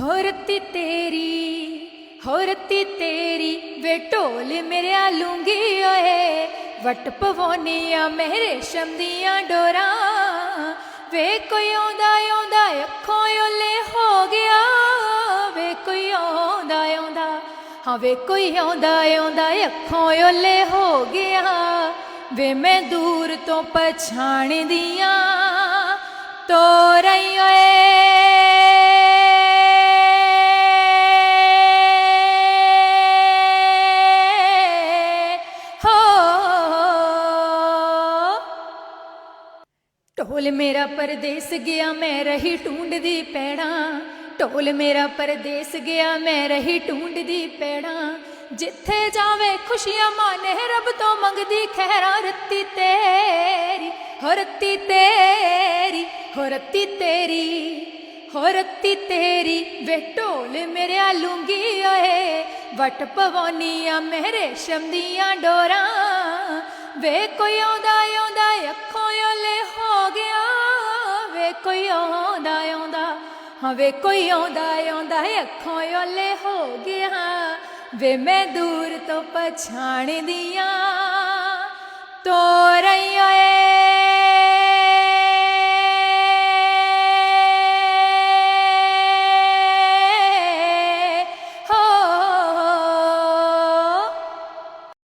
ਹੋਰਤੀ ਤੇਰੀ ਹੋਰਤੀ ਤੇਰੀ, ਵੇ ਢੋਲ ਮੇਰਿਆ ਲੂੰਗੀ ਓਏ। ਵਟ ਪਵੋਨੀਆਂ ਮੇਰੇ ਸ਼ਮਦੀਆਂ ਡੋਰਾਂ। ਵੇ ਕੋਈ ਆਉਂਦਾ ਆਉਂਦਾ ਅੱਖੋਂ ਓਲੇ ਹੋ ਗਿਆ। ਵੇ ਕੋਈ ਆਉਂਦਾ ਆਉਂਦਾ, ਹਾਂ ਵੇ ਕੋਈ ਆਉਂਦਾ ਆਉਂਦਾ ਅੱਖੋਂ ਓਲੇ ਹੋ ਗਿਆ। ਵੇ ਮੈਂ ਦੂਰ ਤੋਂ ਪਛਾਣਦੀਆਂ ਢੋਲ ਮੇਰਾ ਪਰਦੇਸ ਗਿਆ, ਮੈਂ ਰਹੀ ਢੂੰਡਦੀ ਪੈਣਾ ਢੋਲ ਮੇਰਾ ਪਰਦੇਸ ਗਿਆ, ਮੈਂ ਰਹੀ ਢੂੰਡਦੀ ਪੈਣਾ ਜਿੱਥੇ ਜਾਵੇ ਖੁਸ਼ੀਆਂ ਮਾਨੇ ਰੱਬ ਤੋਂ ਮੰਗਦੀ ਖੈਰਾਂ ਰੱਤੀ ਤੇਰੀ, ਹੋ ਰੱਤੀ ਤੇਰੀ, ਹੋ ਰੱਤੀ ਤੇਰੀ, ਹੋ ਰੱਤੀ ਤੇਰੀ। ਵੇ ਢੋਲ ਮੇਰਿਆ ਲੂੰਗੀ ਓਏ, ਵਟ ਪਵੋਨੀਆਂ ਮੇਰੇ ਸ਼ਮਦੀਆਂ ਡੋਰਾਂ। ਵੇ ਕੋਈ ਆਉਂਦਾ ਆਉਂਦਾ, ਅੱਖੋਂ ਹਾਂ ਵੇ ਕੋਈ ਆਉਂਦਾ ਆਉਂਦਾ ਅੱਖੋਂ ਓਲੇ ਹੋ ਗਿਆ। ਵੇ ਮੈਂ ਦੂਰ ਤੋਂ ਪਛਾਣਦੀਆਂ ਤੋਰਈ ਓਏ